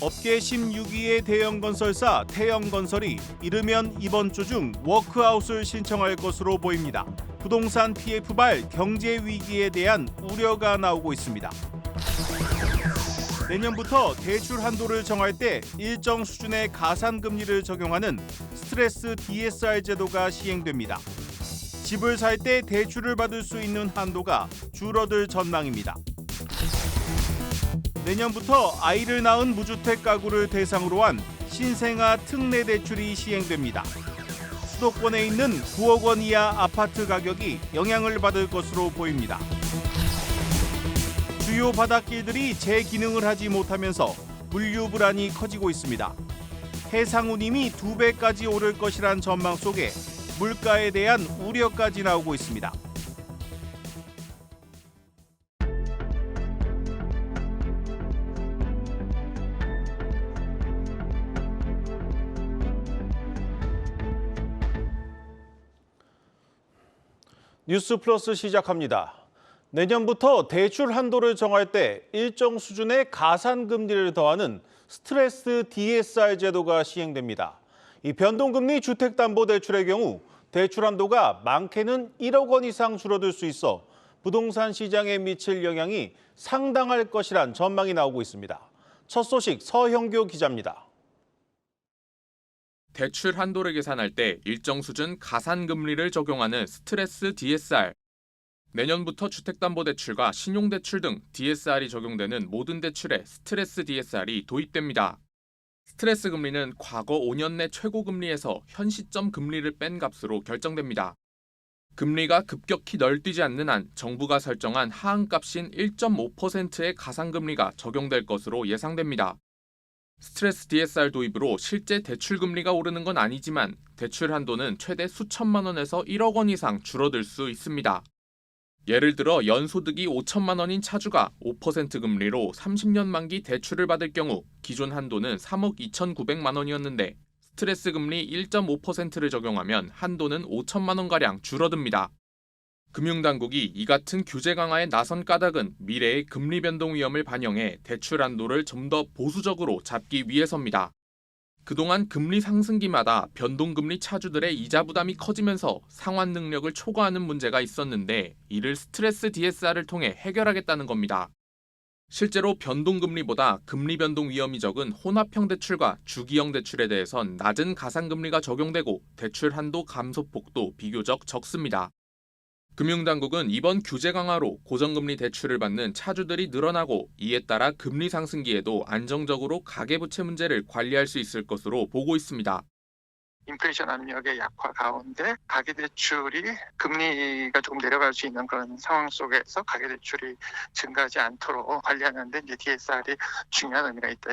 업계 16위의 대형 건설사 태영건설이 이르면 이번 주 중 워크아웃을 신청할 것으로 보입니다. 부동산 PF발 경제 위기에 대한 우려가 나오고 있습니다. 내년부터 대출 한도를 정할 때 일정 수준의 가산 금리를 적용하는 스트레스 DSR 제도가 시행됩니다. 집을 살 때 대출을 받을 수 있는 한도가 줄어들 전망입니다. 내년부터 아이를 낳은 무주택 가구를 대상으로 한 신생아 특례 대출이 시행됩니다. 수도권에 있는 9억 원 이하 아파트 가격이 영향을 받을 것으로 보입니다. 주요 바닷길들이 재기능을 하지 못하면서 물류 불안이 커지고 있습니다. 해상운임이 두 배까지 오를 것이란 전망 속에 물가에 대한 우려까지 나오고 있습니다. 뉴스 플러스 시작합니다. 내년부터 대출 한도를 정할 때 일정 수준의 가산 금리를 더하는 스트레스 DSR 제도가 시행됩니다. 이 변동금리 주택담보대출의 경우 대출 한도가 많게는 1억 원 이상 줄어들 수 있어 부동산 시장에 미칠 영향이 상당할 것이란 전망이 나오고 있습니다. 첫 소식 서형교 기자입니다. 대출 한도를 계산할 때 일정 수준 가산 금리를 적용하는 스트레스 DSR. 내년부터 주택담보대출과 신용대출 등 DSR이 적용되는 모든 대출에 스트레스 DSR이 도입됩니다. 스트레스 금리는 과거 5년 내 최고 금리에서 현 시점 금리를 뺀 값으로 결정됩니다. 금리가 급격히 널뛰지 않는 한 정부가 설정한 하한값인 1.5%의 가산금리가 적용될 것으로 예상됩니다. 스트레스 DSR 도입으로 실제 대출 금리가 오르는 건 아니지만 대출 한도는 최대 수천만 원에서 1억 원 이상 줄어들 수 있습니다. 예를 들어 연소득이 5천만 원인 차주가 5% 금리로 30년 만기 대출을 받을 경우 기존 한도는 3억 2,900만 원이었는데 스트레스 금리 1.5%를 적용하면 한도는 5천만 원가량 줄어듭니다. 금융당국이 이 같은 규제 강화에 나선 까닭은 미래의 금리 변동 위험을 반영해 대출 한도를 좀 더 보수적으로 잡기 위해서입니다. 그동안 금리 상승기마다 변동금리 차주들의 이자 부담이 커지면서 상환 능력을 초과하는 문제가 있었는데 이를 스트레스 DSR을 통해 해결하겠다는 겁니다. 실제로 변동금리보다 금리 변동 위험이 적은 혼합형 대출과 주기형 대출에 대해선 낮은 가산금리가 적용되고 대출 한도 감소폭도 비교적 적습니다. 금융당국은 이번 규제 강화로 고정금리 대출을 받는 차주들이 늘어나고 이에 따라 금리 상승기에도 안정적으로 가계부채 문제를 관리할 수 있을 것으로 보고 있습니다. 인플레이션 압력의 약화 가운데 가계대출이 금리가 조금 내려갈 수 있는 그런 상황 속에서 가계대출이 증가하지 않도록 관리하는 데 이제 DSR이 중요한 의미가 있다.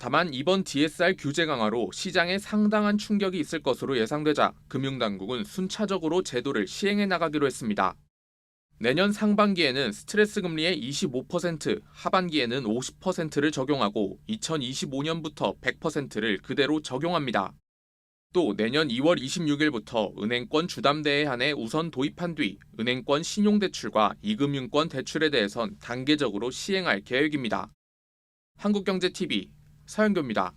다만 이번 DSR 규제 강화로 시장에 상당한 충격이 있을 것으로 예상되자 금융당국은 순차적으로 제도를 시행해 나가기로 했습니다. 내년 상반기에는 스트레스 금리의 25%, 하반기에는 50%를 적용하고 2025년부터 100%를 그대로 적용합니다. 또 내년 2월 26일부터 은행권 주담대에 한해 우선 도입한 뒤 은행권 신용대출과 이금융권 대출에 대해선 단계적으로 시행할 계획입니다. 한국경제TV 서영교입니다.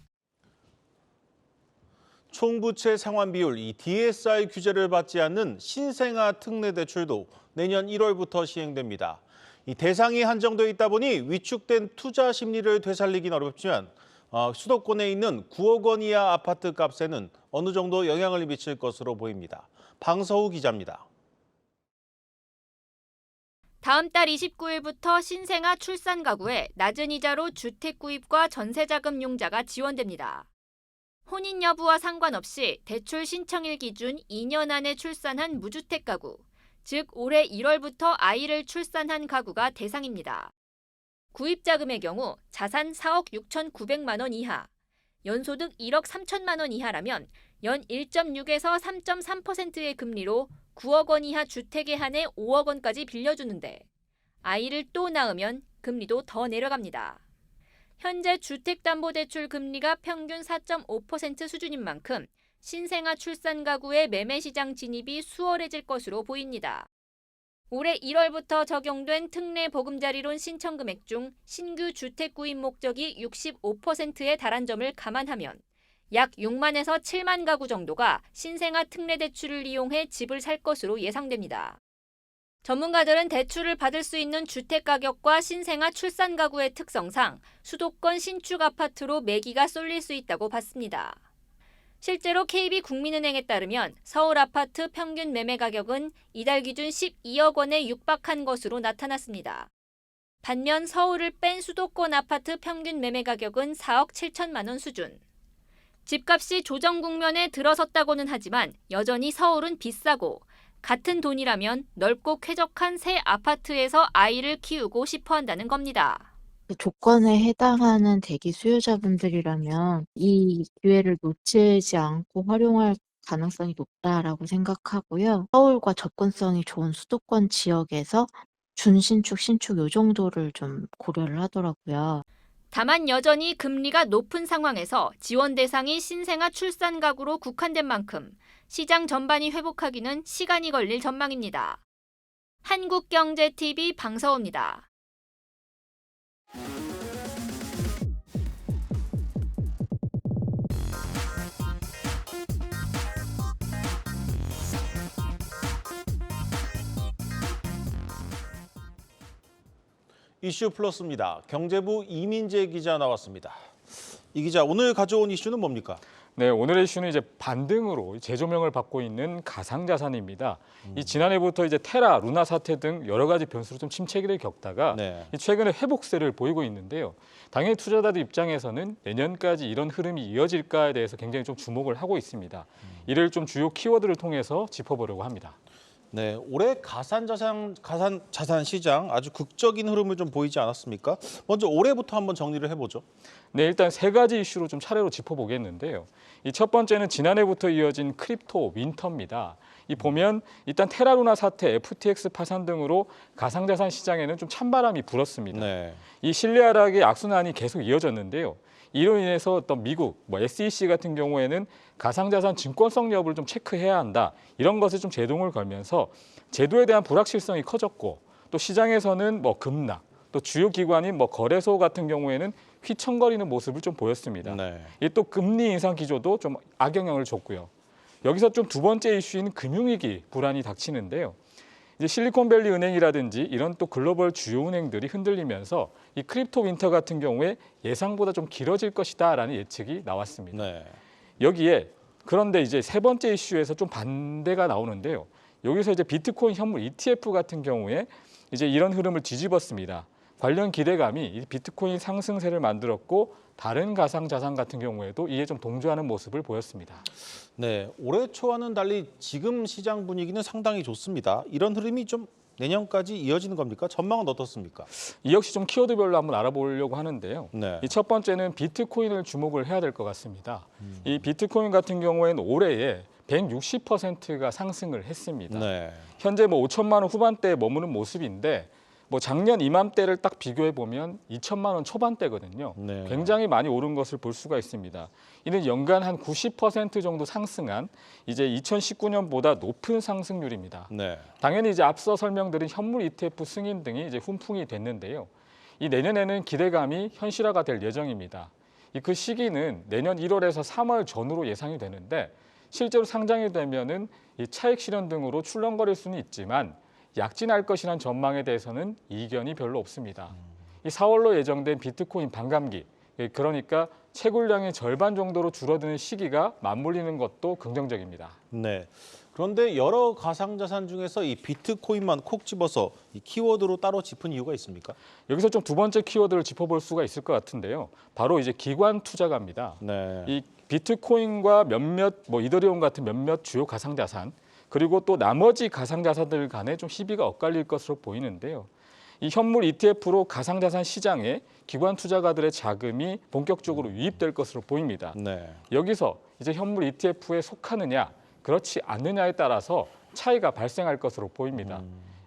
총부채 상환 비율 이 DSR 규제를 받지 않는 신생아 특례 대출도 내년 1월부터 시행됩니다. 이 대상이 한정돼 있다 보니 위축된 투자 심리를 되살리긴 어렵지만 어, 수도권에 있는 9억 원 이하 아파트 값에는 어느 정도 영향을 미칠 것으로 보입니다. 방서우 기자입니다. 다음 달 29일부터 신생아 출산 가구에 낮은 이자로 주택 구입과 전세 자금 융자가 지원됩니다. 혼인 여부와 상관없이 대출 신청일 기준 2년 안에 출산한 무주택 가구, 즉 올해 1월부터 아이를 출산한 가구가 대상입니다. 구입 자금의 경우 자산 4억 6,900만 원 이하, 연소득 1억 3천만 원 이하라면 연 1.6에서 3.3%의 금리로 9억 원 이하 주택에 한해 5억 원까지 빌려주는데 아이를 또 낳으면 금리도 더 내려갑니다. 현재 주택담보대출 금리가 평균 4.5% 수준인 만큼 신생아 출산 가구의 매매 시장 진입이 수월해질 것으로 보입니다. 올해 1월부터 적용된 특례 보금자리론 신청 금액 중 신규 주택 구입 목적이 65%에 달한 점을 감안하면 약 6만에서 7만 가구 정도가 신생아 특례 대출을 이용해 집을 살 것으로 예상됩니다. 전문가들은 대출을 받을 수 있는 주택 가격과 신생아 출산 가구의 특성상 수도권 신축 아파트로 매기가 쏠릴 수 있다고 봤습니다. 실제로 KB국민은행에 따르면 서울 아파트 평균 매매 가격은 이달 기준 12억 원에 육박한 것으로 나타났습니다. 반면 서울을 뺀 수도권 아파트 평균 매매 가격은 4억 7천만 원 수준. 집값이 조정 국면에 들어섰다고는 하지만 여전히 서울은 비싸고 같은 돈이라면 넓고 쾌적한 새 아파트에서 아이를 키우고 싶어 한다는 겁니다. 그 조건에 해당하는 대기 수요자분들이라면 이 기회를 놓치지 않고 활용할 가능성이 높다라고 생각하고요. 서울과 접근성이 좋은 수도권 지역에서 준신축, 신축 요 정도를 좀 고려를 하더라고요. 다만 여전히 금리가 높은 상황에서 지원 대상이 신생아 출산 가구로 국한된 만큼 시장 전반이 회복하기는 시간이 걸릴 전망입니다. 한국경제TV 방서호입니다. 이슈 플러스입니다. 경제부 이민재 기자 나왔습니다. 이 기자 오늘 가져온 이슈는 뭡니까? 네, 오늘의 이슈는 이제 반등으로 재조명을 받고 있는 가상 자산입니다. 이 지난해부터 이제 테라, 루나 사태 등 여러 가지 변수로 좀 침체기를 겪다가 네. 이 최근에 회복세를 보이고 있는데요. 당연히 투자자들 입장에서는 내년까지 이런 흐름이 이어질까에 대해서 굉장히 좀 주목을 하고 있습니다. 이를 좀 주요 키워드를 통해서 짚어보려고 합니다. 네, 올해 가산 자산 가산 자산 시장 아주 극적인 흐름을 좀 보이지 않았습니까? 먼저 올해부터 한번 정리를 해보죠. 네, 일단 세 가지 이슈로 좀 차례로 짚어보겠는데요. 이 첫 번째는 지난해부터 이어진 크립토 윈터입니다. 이 보면 일단 테라루나 사태, FTX 파산 등으로 가상자산 시장에는 좀 찬바람이 불었습니다. 네, 이 신뢰 하락의 악순환이 계속 이어졌는데요. 이로 인해서 어떤 미국 뭐 SEC 같은 경우에는 가상자산 증권성 여부를 좀 체크해야 한다 이런 것에 좀 제동을 걸면서 제도에 대한 불확실성이 커졌고 또 시장에서는 뭐 급락 또 주요 기관인 뭐 거래소 같은 경우에는 휘청거리는 모습을 좀 보였습니다. 네, 이또 금리 인상 기조도 좀 악영향을 줬고요. 여기서 좀 두 번째 이슈인 금융위기 불안이 닥치는데요. 이제 실리콘밸리 은행이라든지 이런 또 글로벌 주요 은행들이 흔들리면서 이 크립토 윈터 같은 경우에 예상보다 좀 길어질 것이다라는 예측이 나왔습니다. 네, 여기에 그런데 이제 세 번째 이슈에서 좀 반대가 나오는데요. 여기서 이제 비트코인 현물 ETF 같은 경우에 이제 이런 흐름을 뒤집었습니다. 관련 기대감이 이 비트코인 상승세를 만들었고 다른 가상 자산 같은 경우에도 이에 좀 동조하는 모습을 보였습니다. 네. 올해 초와는 달리 지금 시장 분위기는 상당히 좋습니다. 이런 흐름이 좀 내년까지 이어지는 겁니까? 전망은 어떻습니까? 이 역시 좀 키워드별로 한번 알아보려고 하는데요. 네, 이 첫 번째는 비트코인을 주목을 해야 될 것 같습니다. 이 비트코인 같은 경우에는 올해에 160%가 상승을 했습니다. 네, 현재 뭐 5천만 원 후반대에 머무는 모습인데 뭐 작년 이맘때를 딱 비교해 보면 2천만 원 초반대거든요. 네. 굉장히 많이 오른 것을 볼 수가 있습니다. 이는 연간 한 90% 정도 상승한 이제 2019년보다 높은 상승률입니다. 네, 당연히 이제 앞서 설명드린 현물 ETF 승인 등이 이제 훈풍이 됐는데요. 이 내년에는 기대감이 현실화가 될 예정입니다. 이 그 시기는 내년 1월에서 3월 전후로 예상이 되는데 실제로 상장이 되면은 이 차익 실현 등으로 출렁거릴 수는 있지만 약진할 것이란 전망에 대해서는 이견이 별로 없습니다. 이 4월로 예정된 비트코인 반감기 예, 그러니까 채굴량의 절반 정도로 줄어드는 시기가 맞물리는 것도 긍정적입니다. 네. 그런데 여러 가상자산 중에서 이 비트코인만 콕 집어서 이 키워드로 따로 짚은 이유가 있습니까? 여기서 좀 두 번째 키워드를 짚어볼 수가 있을 것 같은데요. 바로 이제 기관 투자가입니다. 네, 이 비트코인과 몇몇 뭐 이더리움 같은 몇몇 주요 가상자산 그리고 또 나머지 가상자산들 간에 좀 희비가 엇갈릴 것으로 보이는데요. 이 현물 ETF로 가상자산 시장에 기관 투자가들의 자금이 본격적으로 유입될 것으로 보입니다. 네, 여기서 이제 현물 ETF에 속하느냐 그렇지 않느냐에 따라서 차이가 발생할 것으로 보입니다.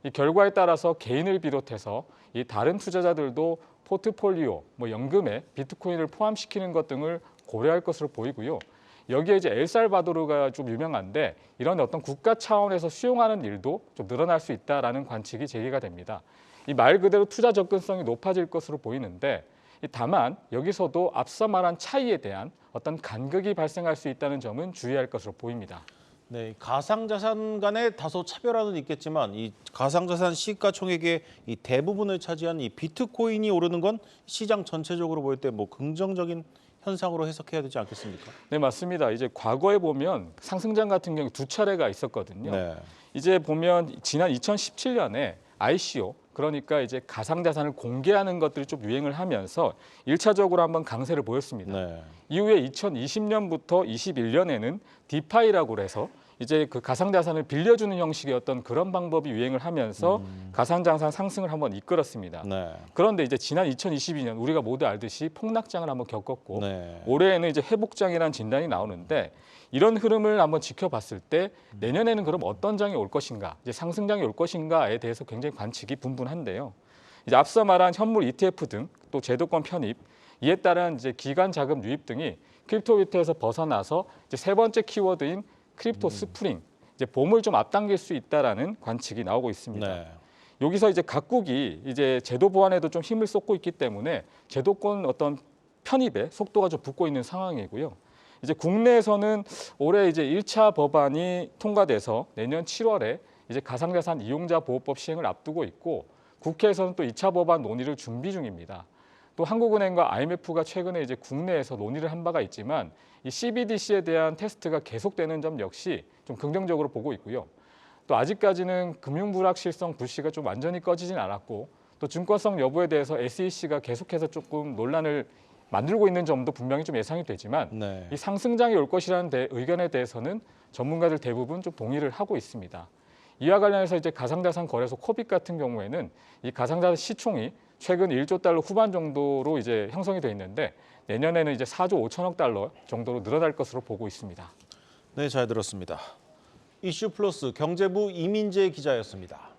이 결과에 따라서 개인을 비롯해서 이 다른 투자자들도 포트폴리오, 뭐 연금에 비트코인을 포함시키는 것 등을 고려할 것으로 보이고요. 여기에 이제 엘살바도르가 좀 유명한데 이런 어떤 국가 차원에서 수용하는 일도 좀 늘어날 수 있다라는 관측이 제기가 됩니다. 이 말 그대로 투자 접근성이 높아질 것으로 보이는데 이 다만 여기서도 앞서 말한 차이에 대한 어떤 간극이 발생할 수 있다는 점은 주의할 것으로 보입니다. 네, 가상자산 간의 다소 차별화는 있겠지만 이 가상자산 시가총액의 이 대부분을 차지한 이 비트코인이 오르는 건 시장 전체적으로 볼 때 뭐 긍정적인 현상으로 해석해야 되지 않겠습니까? 네 맞습니다. 이제 과거에 보면 상승장 같은 경우 두 차례가 있었거든요. 네. 이제 보면 지난 2017년에 ICO 그러니까 이제 가상 자산을 공개하는 것들이 좀 유행을 하면서 일차적으로 한번 강세를 보였습니다. 네. 이후에 2020년부터 21년에는 디파이라고 해서 이제 그 가상자산을 빌려주는 형식의 어떤 그런 방법이 유행을 하면서 가상자산 상승을 한번 이끌었습니다. 네. 그런데 이제 지난 2022년 우리가 모두 알듯이 폭락장을 한번 겪었고 네. 올해에는 이제 회복장이라는 진단이 나오는데 이런 흐름을 한번 지켜봤을 때 내년에는 그럼 어떤 장이 올 것인가, 이제 상승장이 올 것인가에 대해서 굉장히 관측이 분분한데요. 이제 앞서 말한 현물 ETF 등 또 제도권 편입, 이에 따른 이제 기관 자금 유입 등이 크립토 위트에서 벗어나서 이제 세 번째 키워드인 크립토 스프링, 이제 봄을 좀 앞당길 수 있다라는 관측이 나오고 있습니다. 네. 여기서 이제 각국이 이제 제도 보완에도 좀 힘을 쏟고 있기 때문에 제도권 어떤 편입에 속도가 좀 붙고 있는 상황이고요. 이제 국내에서는 올해 이제 1차 법안이 통과돼서 내년 7월에 이제 가상자산 이용자 보호법 시행을 앞두고 있고 국회에서는 또 2차 법안 논의를 준비 중입니다. 또 한국은행과 IMF가 최근에 이제 국내에서 논의를 한 바가 있지만 이 CBDC에 대한 테스트가 계속되는 점 역시 좀 긍정적으로 보고 있고요. 또 아직까지는 금융 불확실성 불씨가 좀 완전히 꺼지진 않았고 또 증권성 여부에 대해서 SEC가 계속해서 조금 논란을 만들고 있는 점도 분명히 좀 예상이 되지만 네. 이 상승장이 올 것이라는 대- 의견에 대해서는 전문가들 대부분 좀 동의를 하고 있습니다. 이와 관련해서 이제 가상자산 거래소 코빅 같은 경우에는 이 가상자산 시총이 최근 1조 달러 후반 정도로 이제 형성이 돼 있는데 내년에는 이제 4조 5천억 달러 정도로 늘어날 것으로 보고 있습니다. 네, 잘 들었습니다. 이슈 플러스 경제부 이민재 기자였습니다.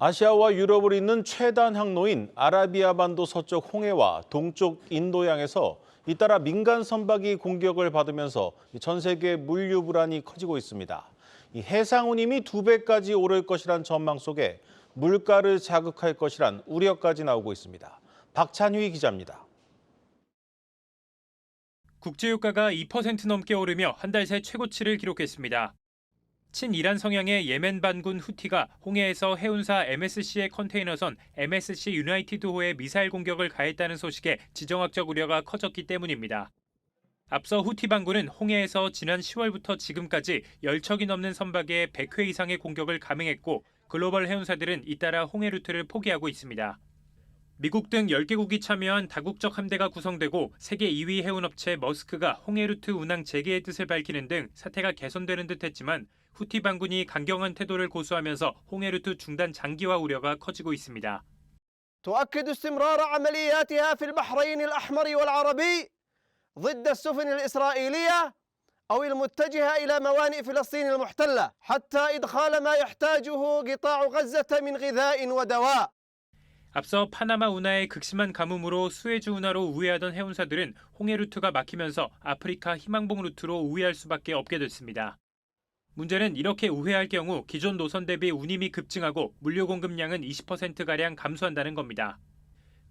아시아와 유럽을 잇는 최단 항로인 아라비아 반도 서쪽 홍해와 동쪽 인도양에서 잇따라 민간 선박이 공격을 받으면서 전 세계 물류 불안이 커지고 있습니다. 이 해상 운임이 두 배까지 오를 것이란 전망 속에 물가를 자극할 것이란 우려까지 나오고 있습니다. 박찬휘 기자입니다. 국제유가가 2% 넘게 오르며 한 달 새 최고치를 기록했습니다. 친이란 성향의 예멘 반군 후티가 홍해에서 해운사 MSC의 컨테이너선 MSC 유나이티드호에 미사일 공격을 가했다는 소식에 지정학적 우려가 커졌기 때문입니다. 앞서 후티 반군은 홍해에서 지난 10월부터 지금까지 10척이 넘는 선박에 100회 이상의 공격을 감행했고 글로벌 해운사들은 잇따라 홍해 루트를 포기하고 있습니다. 미국 등 10개국이 참여한 다국적 함대가 구성되고 세계 2위 해운업체 머스크가 홍해 루트 운항 재개의 뜻을 밝히는 등 사태가 개선되는 듯했지만 후티 반군이 강경한 태도를 고수하면서 홍해 루트 중단 장기화 우려가 커지고 있습니다. تؤكد استمرار عملياتها في البحرين الاحمر والعربي ضد السفن الاسرائيليه او المتجهه الى موانئ فلسطين المحتله حتى ادخال ما يحتاجه قطاع غزه من غذاء ودواء 앞서 파나마 운하의 극심한 가뭄으로 수에즈 운하로 우회하던 해운사들은 홍해 루트가 막히면서 아프리카 희망봉 루트로 우회할 수밖에 없게 됐습니다. 문제는 이렇게 우회할 경우 기존 노선 대비 운임이 급증하고 물류 공급량은 20%가량 감소한다는 겁니다.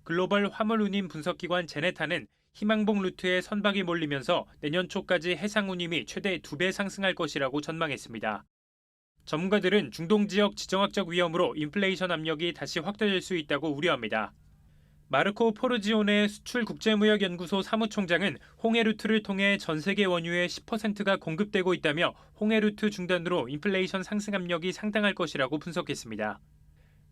글로벌 화물 운임 분석기관 제네타는 희망봉 루트에 선박이 몰리면서 내년 초까지 해상 운임이 최대 2배 상승할 것이라고 전망했습니다. 전문가들은 중동 지역 지정학적 위험으로 인플레이션 압력이 다시 확대될 수 있다고 우려합니다. 마르코 포르지오네 수출 국제무역연구소 사무총장은 홍해 루트를 통해 전 세계 원유의 10%가 공급되고 있다며 홍해 루트 중단으로 인플레이션 상승 압력이 상당할 것이라고 분석했습니다.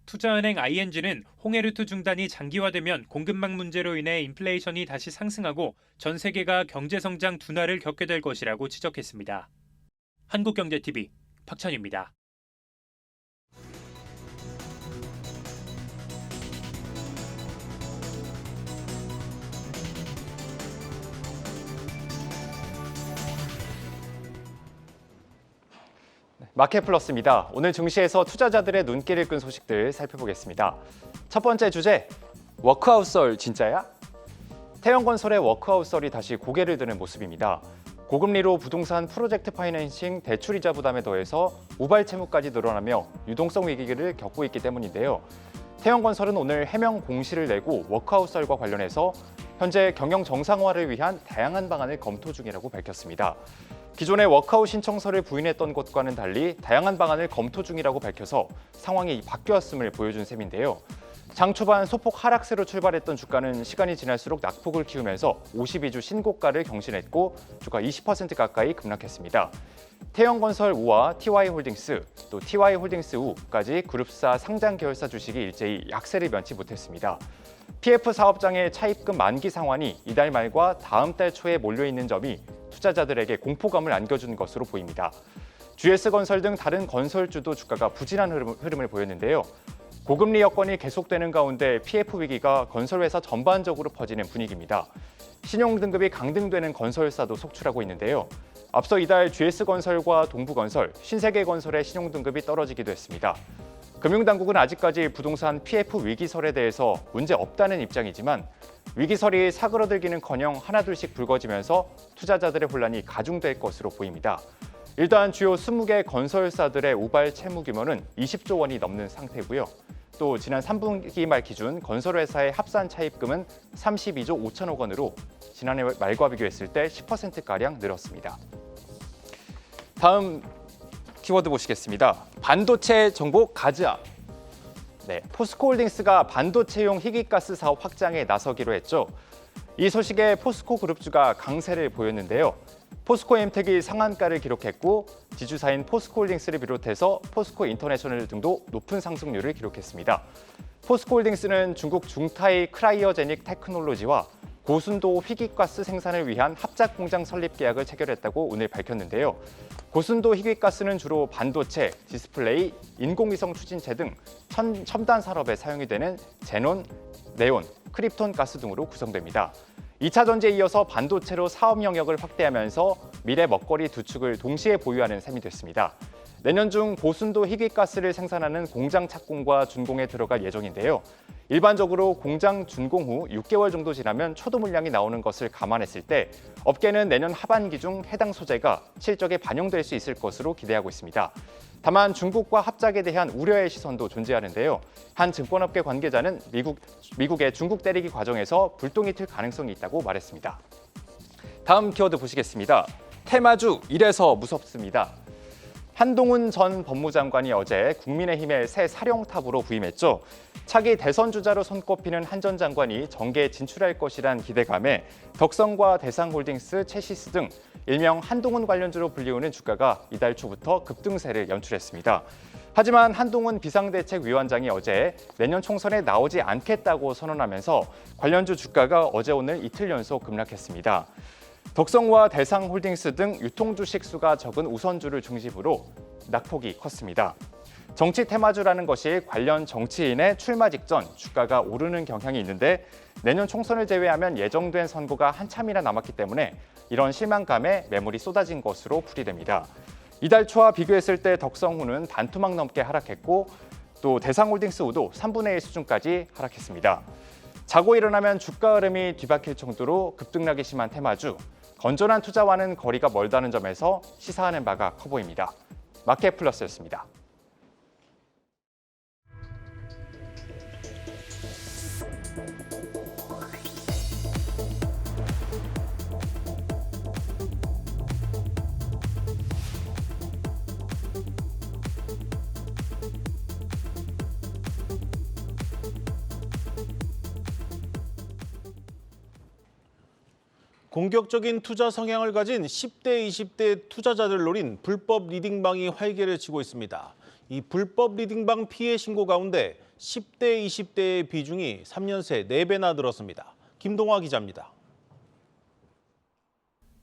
투자은행 ING는 홍해 루트 중단이 장기화되면 공급망 문제로 인해 인플레이션이 다시 상승하고 전 세계가 경제 성장 둔화를 겪게 될 것이라고 지적했습니다. 한국경제TV 박찬입니다. 네, 마켓플러스입니다. 오늘 증시에서 투자자들의 눈길을 끈 소식들 살펴보겠습니다. 첫 번째 주제, 워크아웃 썰 진짜야? 태영건설의 워크아웃 썰이 다시 고개를 드는 모습입니다. 고금리로 부동산 프로젝트 파이낸싱 대출 이자 부담에 더해서 우발 채무까지 늘어나며 유동성 위기를 겪고 있기 때문인데요. 태영건설은 오늘 해명 공시를 내고 워크아웃 설과 관련해서 현재 경영 정상화를 위한 다양한 방안을 검토 중이라고 밝혔습니다. 기존의 워크아웃 신청서를 부인했던 것과는 달리 다양한 방안을 검토 중이라고 밝혀서 상황이 바뀌었음을 보여준 셈인데요. 장 초반 소폭 하락세로 출발했던 주가는 시간이 지날수록 낙폭을 키우면서 52주 신고가를 경신했고 주가 20% 가까이 급락했습니다. 태영건설 우와 TY홀딩스 또 TY홀딩스 우까지 그룹사 상장 계열사 주식이 일제히 약세를 면치 못했습니다. PF 사업장의 차입금 만기 상환이 이달 말과 다음 달 초에 몰려 있는 점이 투자자들에게 공포감을 안겨준 것으로 보입니다. GS건설 등 다른 건설주도 주가가 부진한 흐름, 흐름을 보였는데요. 고금리 여건이 계속되는 가운데 PF 위기가 건설회사 전반적으로 퍼지는 분위기입니다. 신용 등급이 강등되는 건설사도 속출하고 있는데요. 앞서 이달 GS건설과 동부건설, 신세계건설의 신용 등급이 떨어지기도 했습니다. 금융당국은 아직까지 부동산 PF 위기설에 대해서 문제 없다는 입장이지만 위기설이 사그러들기는커녕 하나둘씩 불거지면서 투자자들의 혼란이 가중될 것으로 보입니다. 일단 주요 20개 건설사들의 우발 채무 규모는 20조 원이 넘는 상태고요. 또 지난 3분기 말 기준 건설회사의 합산 차입금은 32조 5천억 원으로 지난해 말과 비교했을 때 10%가량 늘었습니다. 다음 키워드 보시겠습니다. 반도체 정보 가즈아. 네, 포스코홀딩스가 반도체용 희귀가스 사업 확장에 나서기로 했죠. 이 소식에 포스코 그룹주가 강세를 보였는데요. 포스코 엠텍이 상한가를 기록했고 지주사인 포스코홀딩스를 비롯해서 포스코 인터내셔널 등도 높은 상승률을 기록했습니다. 포스코홀딩스는 중국 중타이 크라이어제닉 테크놀로지와 고순도 희귀가스 생산을 위한 합작 공장 설립 계약을 체결했다고 오늘 밝혔는데요. 고순도 희귀가스는 주로 반도체, 디스플레이, 인공위성 추진체 등 천, 첨단 산업에 사용이 되는 제논, 네온, 크립톤 가스 등으로 구성됩니다. 2차 전지에 이어서 반도체로 사업 영역을 확대하면서 미래 먹거리 두 축을 동시에 보유하는 셈이 됐습니다. 내년 중 고순도 희귀가스를 생산하는 공장 착공과 준공에 들어갈 예정인데요. 일반적으로 공장 준공 후 6개월 정도 지나면 초도 물량이 나오는 것을 감안했을 때 업계는 내년 하반기 중 해당 소재가 실적에 반영될 수 있을 것으로 기대하고 있습니다. 다만 중국과 합작에 대한 우려의 시선도 존재하는데요. 한 증권업계 관계자는 미국, 미국의 중국 때리기 과정에서 불똥이 튈 가능성이 있다고 말했습니다. 다음 키워드 보시겠습니다. 테마주 이래서 무섭습니다. 한동훈 전 법무장관이 어제 국민의힘의 새 사령탑으로 부임했죠. 차기 대선 주자로 손꼽히는 한 전 장관이 정계에 진출할 것이란 기대감에 덕성과 대상홀딩스, 채시스 등 일명 한동훈 관련주로 불리우는 주가가 이달 초부터 급등세를 연출했습니다. 하지만 한동훈 비상대책위원장이 어제 내년 총선에 나오지 않겠다고 선언하면서 관련주 주가가 어제 오늘 이틀 연속 급락했습니다. 덕성과 대상홀딩스 등 유통주식 수가 적은 우선주를 중심으로 낙폭이 컸습니다. 정치 테마주라는 것이 관련 정치인의 출마 직전 주가가 오르는 경향이 있는데 내년 총선을 제외하면 예정된 선거가 한참이나 남았기 때문에 이런 실망감에 매물이 쏟아진 것으로 풀이됩니다. 이달 초와 비교했을 때 덕성후는 반토막 넘게 하락했고 또 대상홀딩스 우도 3분의 1 수준까지 하락했습니다. 자고 일어나면 주가 흐름이 뒤바뀔 정도로 급등락이 심한 테마주 건전한 투자와는 거리가 멀다는 점에서 시사하는 바가 커 보입니다. 마켓 플러스였습니다. 공격적인 투자 성향을 가진 10대, 20대 투자자들 노린 불법 리딩방이 활개를 치고 있습니다. 이 불법 리딩방 피해 신고 가운데 10대, 20대의 비중이 3년 새 4배나 늘었습니다. 김동화 기자입니다.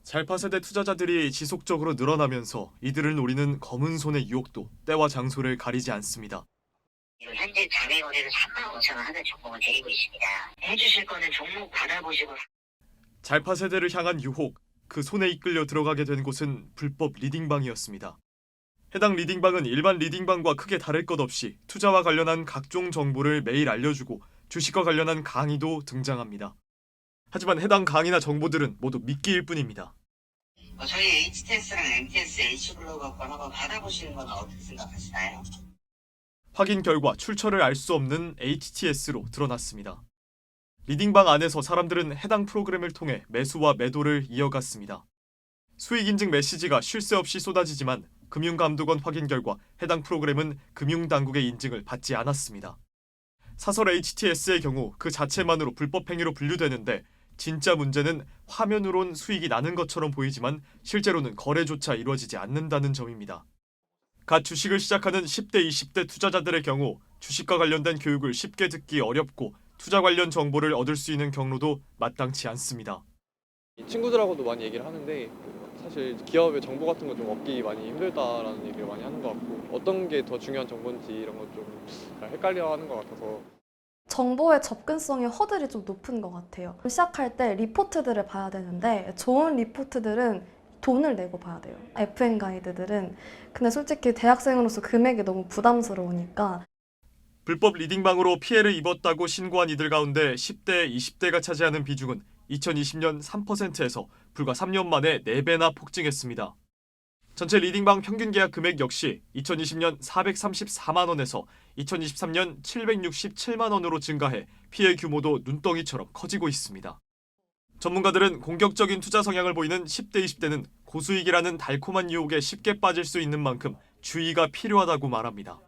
잘파 세대 투자자들이 지속적으로 늘어나면서 이들을 노리는 검은 손의 유혹도 때와 장소를 가리지 않습니다. 현재 자매 거래를 3만 5천 원 하는 종목을 드리고 있습니다. 해주실 거는 종목 받아보시고 잘파 세대를 향한 유혹, 그 손에 이끌려 들어가게 된 곳은 불법 리딩방이었습니다. 해당 리딩방은 일반 리딩방과 크게 다를 것 없이 투자와 관련한 각종 정보를 매일 알려주고 주식과 관련한 강의도 등장합니다. 하지만 해당 강의나 정보들은 모두 미끼일 뿐입니다. 어, 저희 HTS랑 MTS, H블로그 번호가 받아보시는 건 어떻게 생각하시나요? 확인 결과 출처를 알 수 없는 HTS로 드러났습니다. 리딩방 안에서 사람들은 해당 프로그램을 통해 매수와 매도를 이어갔습니다. 수익 인증 메시지가 쉴 새 없이 쏟아지지만 금융감독원 확인 결과 해당 프로그램은 금융당국의 인증을 받지 않았습니다. 사설 HTS의 경우 그 자체만으로 불법 행위로 분류되는데 진짜 문제는 화면으론 수익이 나는 것처럼 보이지만 실제로는 거래조차 이루어지지 않는다는 점입니다. 갓 주식을 시작하는 10대, 20대 투자자들의 경우 주식과 관련된 교육을 쉽게 듣기 어렵고 투자 관련 정보를 얻을 수 있는 경로도 마땅치 않습니다. 이 친구들하고도 많이 얘기를 하는데 그 사실 기업의 정보 같은 거 좀 얻기 많이 힘들다라는 얘기를 많이 하는 것 같고 어떤 게 더 중요한 정보인지 이런 거 좀 헷갈려 하는 것 같아서 정보의 접근성의 허들이 좀 높은 것 같아요. 시작할 때 리포트들을 봐야 되는데 좋은 리포트들은 돈을 내고 봐야 돼요. FM 가이드들은. 근데 솔직히 대학생으로서 금액이 너무 부담스러우니까 불법 리딩방으로 피해를 입었다고 신고한 이들 가운데 10대, 20대가 차지하는 비중은 2020년 3%에서 불과 3년 만에 4배나 폭증했습니다. 전체 리딩방 평균 계약 금액 역시 2020년 434만 원에서 2023년 767만 원으로 증가해 피해 규모도 눈덩이처럼 커지고 있습니다. 전문가들은 공격적인 투자 성향을 보이는 10대, 20대는 고수익이라는 달콤한 유혹에 쉽게 빠질 수 있는 만큼 주의가 필요하다고 말합니다.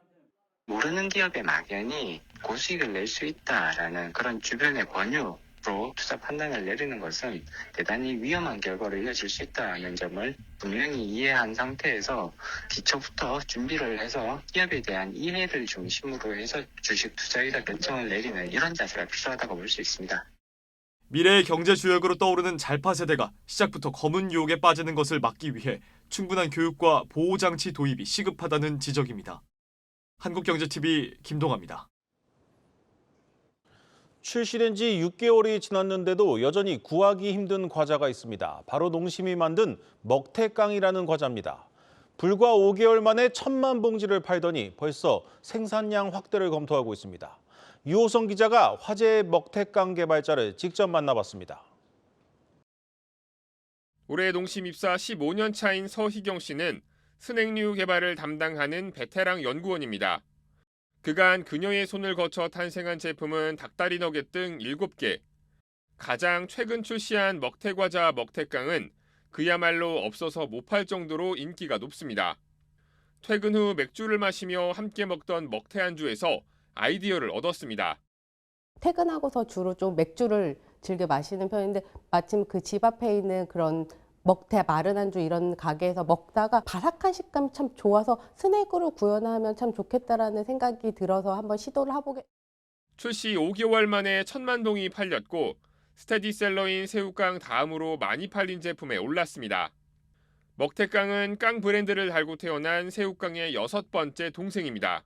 모르는 기업의 막연히 고수익을 낼 수 있다라는 그런 주변의 권유로 투자 판단을 내리는 것은 대단히 위험한 결과로 이어질 수 있다는 점을 분명히 이해한 상태에서 기초부터 준비를 해서 기업에 대한 이해를 중심으로 해서 주식 투자 의사 결정을 내리는 이런 자세가 필요하다고 볼 수 있습니다. 미래의 경제 주역으로 떠오르는 잘파 세대가 시작부터 검은 유혹에 빠지는 것을 막기 위해 충분한 교육과 보호 장치 도입이 시급하다는 지적입니다. 한국경제TV 김동아입니다. 출시된 지 6개월이 지났는데도 여전히 구하기 힘든 과자가 있습니다. 바로 농심이 만든 먹태깡이라는 과자입니다. 불과 5개월 만에 천만 봉지를 팔더니 벌써 생산량 확대를 검토하고 있습니다. 유호성 기자가 화제의 먹태깡 개발자를 직접 만나봤습니다. 올해 농심 입사 15년 차인 서희경 씨는 스낵류 개발을 담당하는 베테랑 연구원입니다. 그간 그녀의 손을 거쳐 탄생한 제품은 닭다리 너겟 등 7개. 가장 최근 출시한 먹태과자 먹태깡은 그야말로 없어서 못 팔 정도로 인기가 높습니다. 퇴근 후 맥주를 마시며 함께 먹던 먹태 안주에서 아이디어를 얻었습니다. 퇴근하고서 주로 좀 맥주를 즐겨 마시는 편인데 마침 그 집 앞에 있는 그런 먹태 마른 안주 이런 가게에서 먹다가 바삭한 식감이 참 좋아서 스낵으로 구현하면 참 좋겠다라는 생각이 들어서 한번 시도를 해보게 출시 5개월 만에 천만 동이 팔렸고 스테디셀러인 새우깡 다음으로 많이 팔린 제품에 올랐습니다. 먹태깡은 깡 브랜드를 달고 태어난 새우깡의 여섯 번째 동생입니다.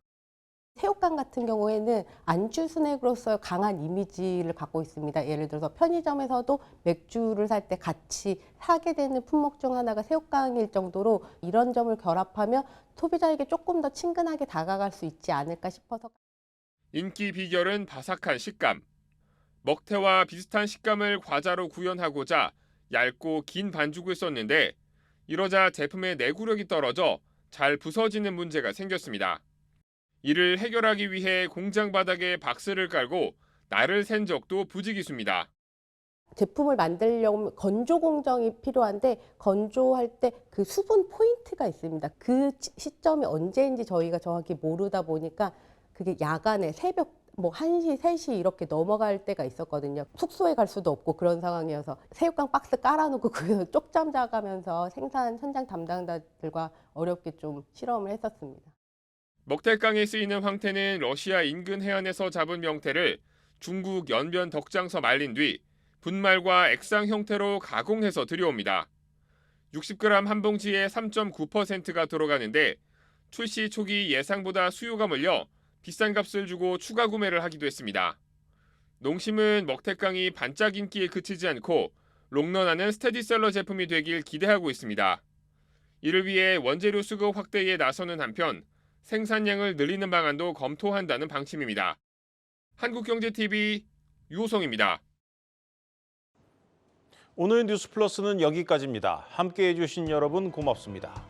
새우깡 같은 경우에는 안주 스낵으로서 강한 이미지를 갖고 있습니다. 예를 들어서 편의점에서도 맥주를 살 때 같이 사게 되는 품목 중 하나가 새우깡일 정도로 이런 점을 결합하면 소비자에게 조금 더 친근하게 다가갈 수 있지 않을까 싶어서 인기 비결은 바삭한 식감. 먹태와 비슷한 식감을 과자로 구현하고자 얇고 긴 반죽을 썼는데 이러자 제품의 내구력이 떨어져 잘 부서지는 문제가 생겼습니다. 이를 해결하기 위해 공장 바닥에 박스를 깔고 날을 샌 적도 부지기수입니다. 제품을 만들려면 건조 공정이 필요한데 건조할 때 그 수분 포인트가 있습니다. 그 시- 시점이 언제인지 저희가 정확히 모르다 보니까 그게 야간에 새벽 뭐 1시, 3시 이렇게 넘어갈 때가 있었거든요. 숙소에 갈 수도 없고 그런 상황이어서 새우깡 박스 깔아놓고 그래서 쪽잠 자가면서 생산 현장 담당자들과 어렵게 좀 실험을 했었습니다. 먹태깡에 쓰이는 황태는 러시아 인근 해안에서 잡은 명태를 중국 연변 덕장서 말린 뒤 분말과 액상 형태로 가공해서 들여옵니다. 60g 한 봉지에 3.9%가 들어가는데 출시 초기 예상보다 수요가 몰려 비싼 값을 주고 추가 구매를 하기도 했습니다. 농심은 먹태깡이 반짝 인기에 그치지 않고 롱런하는 스테디셀러 제품이 되길 기대하고 있습니다. 이를 위해 원재료 수급 확대에 나서는 한편 생산량을 늘리는 방안도 검토한다는 방침입니다. 한국경제TV 유호성입니다. 오늘 뉴스 플러스는 여기까지입니다. 함께해 주신 여러분 고맙습니다.